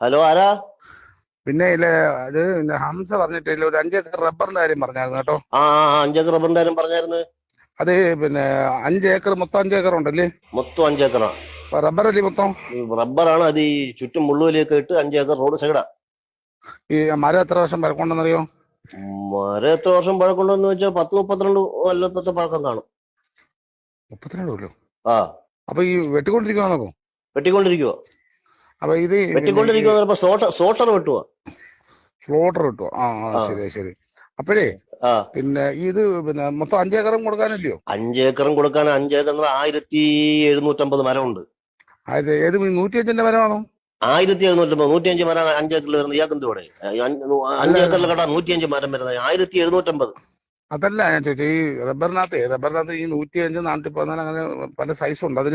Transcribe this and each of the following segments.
Hello ആരാ? പിന്നെ ഇല്ല അത് ഹംസ പറഞ്ഞിട്ടില്ല ഒരു അഞ്ചേക്കർ റബ്ബറിന്റെ കാര്യം പറഞ്ഞായിരുന്നു കേട്ടോ. ആ അഞ്ചേക്കർ റബ്ബറിന്റെ കാര്യം പറഞ്ഞായിരുന്നു. അത് പിന്നെ അഞ്ച് ഏക്കർ മൊത്തം അഞ്ചേക്കർ ഉണ്ടല്ലേ? മൊത്തം അഞ്ചേക്കറാ. റബ്ബറല്ലേ മൊത്തം? റബ്ബറാണ് അത് ഈ ചുറ്റും മുള്ളുവലിയൊക്കെ ഇട്ട് അഞ്ചേക്കർ റോഡ് സൈഡാ. ഈ മരം എത്ര വർഷം പഴക്കമുണ്ടെന്നറിയോ? മരം എത്ര വർഷം പഴക്കമുണ്ടെന്ന് വെച്ചാൽ പത്ത് മുപ്പത്തിരണ്ട് കൊല്ലത്തെ പഴക്കം കാണും. മുപ്പത്തിരണ്ട് കൊല്ലോ? ആ. അപ്പൊ ഈ വെട്ടിക്കൊണ്ടിരിക്കുവാണോ വെട്ടിക്കൊണ്ടിരിക്കുവോ. അപ്പൊ ഇത് വെട്ടിക്കൊണ്ടിരിക്കുവോ ചിലപ്പോ സോട്ടർ വെട്ടുവോ. ആ. ശരി ശരി. അപ്പോഴേ പിന്നെ ഇത് പിന്നെ മൊത്തം അഞ്ചേക്കറും കൊടുക്കാനല്ലയോ? അഞ്ചേക്കറും കൊടുക്കാൻ അഞ്ചേക്കർ ആയിരത്തി എഴുന്നൂറ്റമ്പത് മരമുണ്ട്. അത് ഏത് നൂറ്റിയഞ്ചിന്റെ മരമാണോ? ആയിരത്തി എഴുന്നൂറ്റമ്പത് നൂറ്റിയഞ്ച് മരം അഞ്ചേക്കറിൽ വരുന്നത്. ഇയാൾക്ക് ഇവിടെ അഞ്ചേക്കറിൽ കേട്ടാ നൂറ്റിയഞ്ച് മരം വരുന്നത്. ആയിരത്തി എഴുന്നൂറ്റമ്പത്. അതല്ല ഞാൻ ചോദിച്ചത് ഈ റബ്ബറിനകത്ത് റബ്ബറിനകത്ത് ഈ നൂറ്റി അഞ്ച് നാനൂറ്റി പതിനാല് അങ്ങനെ പല സൈസ് ഉണ്ട്. അതിൽ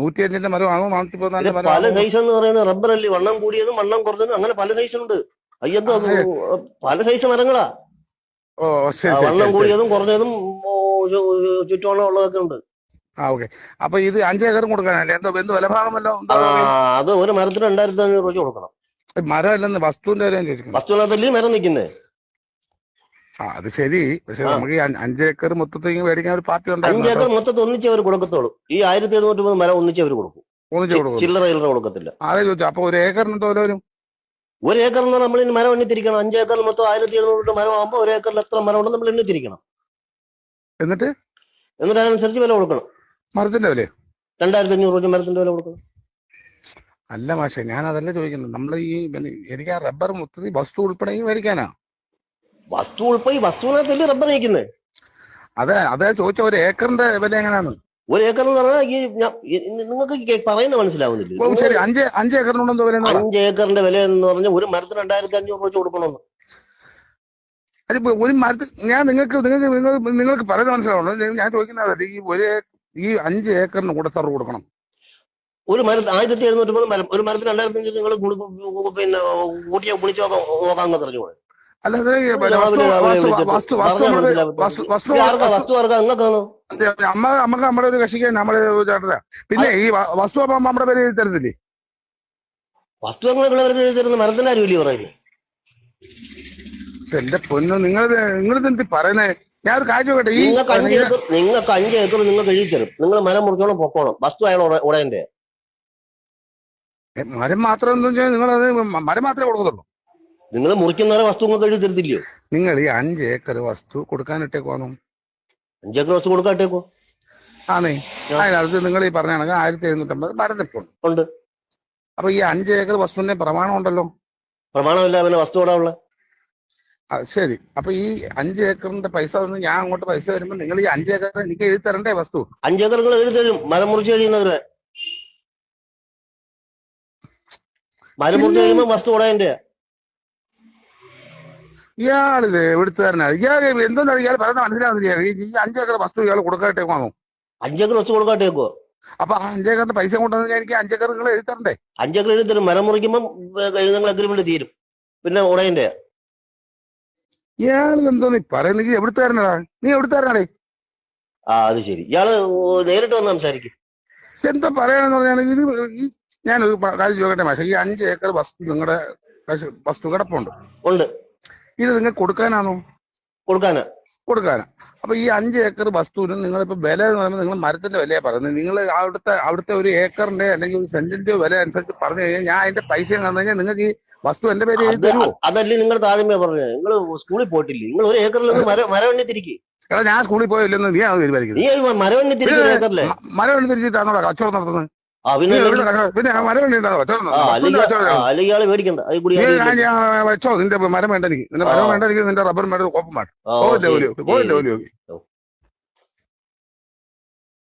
നൂറ്റിയഞ്ചിന്റെ മരമാണോ നാനൂറ്റി പതിനാലിന്റെ മരം പല സൈസ് എന്ന് പറയുന്നത് റബ്ബർ അല്ലേ വണ്ണം കൂടിയതും വണ്ണം കുറഞ്ഞതും അങ്ങനെ പല സൈസ് ഉണ്ട്. അയ്യോ പല സൈസ് മരങ്ങളാ. ഓ ശരി വണ്ണം കൂടിയതും കുറഞ്ഞതും ചുറ്റുവണ്ണം ഉള്ളതൊക്കെ ഉണ്ട്. ആ ഓക്കെ അപ്പൊ ഇത് അഞ്ചേക്കറും കൊടുക്കാനല്ലേ? എന്തോ എന്ത് വിലഭാഗമല്ലോ അത് ഒരു മരത്തിന് രണ്ടായിരത്തി അഞ്ഞൂറ് രൂപ കൊടുക്കണം. മരം അല്ലെന്ന് വസ്തുവിന്റെ വസ്തുവിനകത്തല്ലേ മരം നിൽക്കുന്നത് ആ അത് ശരി. പക്ഷെ. നമുക്ക് അഞ്ചേക്കർ മൊത്തത്തിൽ മേടിക്കാൻ ഒരു പാർട്ടി അഞ്ചേക്കർ ഉണ്ടായിരുന്നു മൊത്തത്തിൽ ഒന്നിച്ചേ അവർ കൊടുക്കത്തുള്ളൂ. ഈ ആയിരത്തി എഴുന്നൂറ്റി മരം ഒന്നിച്ചേ അവർ കൊടുക്കും. ഒന്നിച്ച് കൊടുക്കും ചില്ലറ ചില്ലറ കൊടുക്കത്തില്ല. അതെ ചോദിച്ചു. അപ്പൊ ഒരു ഏക്കറിന് എന്തോ വരും? ഒരു ഏക്കർ എന്ന് നമ്മൾ ഇനി മരം എണ്ണിത്തിരിക്കണം. അഞ്ച് ഏക്കറിൽ മൊത്തം ആയിരത്തി എഴുന്നൂറ് മരം ആകുമ്പോൾ ഒരു ഏക്കറിൽ എത്ര മരം ഉണ്ടെന്ന് നമ്മൾ എണ്ണിത്തിരിക്കണം. എന്നിട്ട്? എന്നിട്ട് അതിനനുസരിച്ച് വില കൊടുക്കണം. മരത്തിന്റെ വില രണ്ടായിരത്തി അഞ്ഞൂറ് രൂപ മരത്തിന്റെ വില കൊടുക്കണം. അല്ല മാഷെ ഞാൻ അതല്ല ചോദിക്കുന്നത്. നമ്മൾ ഈ എനിക്ക് ആ റബ്ബർ മൊത്തത്തിൽ വസ്തു ഉൾപ്പെടെ മേടിക്കാനാ. വസ്തു ഉൾപ്പെടെ വസ്തുവിനകത്തല്ലേ റബ്ബർ നിൽക്കുന്നത് അതെ അതെ ചോദിച്ച ഒരു ഏക്കറിന്റെ വില എങ്ങനെയാണ്? ഒരു ഏക്കർ എന്ന് പറഞ്ഞാൽ ഈ നിങ്ങൾക്ക് പറയുന്ന മനസ്സിലാവുന്നില്ല. ശരി അഞ്ച് അഞ്ച് ഏക്കറിനുണ്ടെന്തോ വില അഞ്ച് ഏക്കറിന്റെ വില എന്ന് പറഞ്ഞാൽ ഒരു മരത്തിന് രണ്ടായിരത്തി അഞ്ഞൂറ് രൂപ കൊടുക്കണമെന്ന് അതിപ്പോ ഒരു മരത്തിൽ ഞാൻ നിങ്ങൾക്ക് നിങ്ങൾക്ക് നിങ്ങൾ നിങ്ങൾക്ക് പറയുന്നത് മനസ്സിലാവണം ഞാൻ ചോദിക്കുന്നത് ഈ ഒരു ഈ അഞ്ച് ഏക്കറിന് കൂടെ എത്ര കൊടുക്കണം. ഒരു മരത്തിന് ആയിരത്തി എഴുന്നൂറ്റമ്പത് മരം ഒരു മരത്തിന് രണ്ടായിരത്തി അഞ്ഞൂറ് നിങ്ങൾ പിന്നെ കൂട്ടിയോ കുളിച്ചോ നോക്കാൻ തെരഞ്ഞു അല്ല അമ്മ നമുക്ക് നമ്മുടെ ഒരു കക്ഷിക്ക് നമ്മുടെ ചേട്ടനാ പിന്നെ ഈ വസ്തു അപ്പൊ നമ്മുടെ പേര് തരത്തില്ലേ വസ്തു തരുന്ന മരത്തിന്റെ പറയുന്നത് എന്റെ പൊന്നു നിങ്ങൾ നിങ്ങൾ എന്ത് പറയുന്നേ? ഞാൻ ഒരു കാര്യം കേട്ടെ ഈ നിങ്ങൾക്ക് അഞ്ച് ഏക്കർ നിങ്ങൾക്ക് എഴുതി തരും. നിങ്ങൾ മരം മുറിച്ചോളം പൊക്കോണം. വസ്തു അയാൾ ഉടയണ്ടേ? മരം മാത്രം എന്താ നിങ്ങൾ മരം മാത്രമേ കൊടുക്കത്തുള്ളൂ. നിങ്ങൾ മുറിക്കുന്ന വസ്തു എഴുതി തരത്തില്ലയോ? നിങ്ങൾ ഈ അഞ്ച് ഏക്കർ വസ്തു കൊടുക്കാനിട്ടേക്കുവാന്നു അഞ്ചേക്കർ വസ്തു കൊടുക്കാട്ടേക്കോ ആണേ. അതിനകത്ത് നിങ്ങൾ ഈ പറഞ്ഞ കണക്ക് ആയിരത്തി എഴുന്നൂറ്റമ്പത് മരം ഉണ്ട്. അപ്പൊ ഈ അഞ്ച് ഏക്കർ വസ്തുവിന്റെ പ്രമാണം ഉണ്ടല്ലോ. പ്രമാണമില്ല പിന്നെ വസ്തു ഇവിടെ ഉള്ള ശരി. അപ്പൊ ഈ അഞ്ച് ഏക്കറിന്റെ പൈസ തന്ന് ഞാൻ അങ്ങോട്ട് പൈസ വരുമ്പോ നിങ്ങൾ ഈ അഞ്ച് ഏക്കർ എനിക്ക് എഴുതി തരണ്ടേ വസ്തു? അഞ്ചേക്കർ നിങ്ങൾ എഴുതി തരും. മരം മുറിച്ച് കഴിയുന്നവരെ. മരം മുറിച്ച് കഴിയുമ്പോ വസ്തു ഉടയന്റെ ഇയാളിത് എവിടുത്തുകാരനാണ് ഇയാൾ എന്തെന്നാണ് ഇയാൾ പറയുന്നത് മനസ്സിലാവുന്നില്ല. ഈ അഞ്ചേക്കർ വസ്തു ഇയാൾ കൊടുക്കാട്ടേക്കുവാന്നു അഞ്ചേക്കർ വസ്തു കൊടുക്കാട്ടേക്കോ അപ്പൊ ആ അഞ്ചേക്കറിന്റെ പൈസ കൊണ്ടുവന്ന് എനിക്ക് അഞ്ചേക്കർ നിങ്ങൾ എഴുതി തരണ്ടേ? അഞ്ചേക്കർ എഴുതി തരും. മരം മുറിക്കുമ്പോൾ നിങ്ങൾ അഗ്രിമെന്റ് തീരും. പിന്നെ ഉടയന്റെ? ഇയാൾ പറയുന്നത്? നീ എവിടുത്തുകാരനാടാ? നീ എവിടുത്തുകാരനാടേ? ആ അത് ശരി. ഇയാൾ നേരിട്ട് വന്ന് സംസാരിക്കും. എന്താ പറയണെന്ന് പറഞ്ഞാൽ ഇത് ഞാനൊരു കാര്യം ചോദിക്കട്ടെ മാഷെ? ഈ അഞ്ച് ഏക്കർ വസ്തു നിങ്ങളുടെ വസ്തു കിടപ്പുണ്ട്. ഉണ്ട്. ഇത് നിങ്ങൾ കൊടുക്കാനാണോ? കൊടുക്കാനാ. കൊടുക്കാനാ. അപ്പൊ ഈ അഞ്ച് ഏക്കർ വസ്തുവിന് നിങ്ങളിപ്പോ വില എന്ന് പറയുമ്പോൾ നിങ്ങൾ മരത്തിന്റെ വിലയാ പറയുന്നത്. നിങ്ങൾ അവിടുത്തെ അവിടുത്തെ ഒരു ഏക്കറിന്റെ അല്ലെങ്കിൽ ഒരു സെന്റിന്റെ വില അനുസരിച്ച് പറഞ്ഞു കഴിഞ്ഞാൽ ഞാൻ അതിന്റെ പൈസ തന്നു കഴിഞ്ഞാൽ നിങ്ങൾക്ക് ഈ വസ്തു എന്റെ പേര് എഴുതി തരുമോ? അതല്ലേ നിങ്ങൾ ആദ്യമേ പറഞ്ഞു. നിങ്ങൾ സ്കൂളിൽ പോയിട്ടില്ലേ? നിങ്ങൾ ഒരു ഏക്കറിൽ നിന്ന് മരം മരം എണ്ണി തിരിക്കി എടാ ഞാൻ സ്കൂളിൽ പോയില്ലെന്ന് നീ അത് തീരുമാനിക്കുന്നത്. മരവണ്ണി തിരിച്ചിട്ടാണോ കച്ചവടം നടത്തുന്നത്? അല്ലെങ്കിൽ- മേടിക്കണ്ട അത് കൂടി വെച്ചോ നിന്റെ മരം വേണ്ട എനിക്ക്. നിന്റെ മരം ആ. വേണ്ട എനിക്ക് നിന്റെ റബ്ബർ വേണ്ട കോപ്പം വേണ്ട. പോയില്ല ഓലി പോയില്ലേ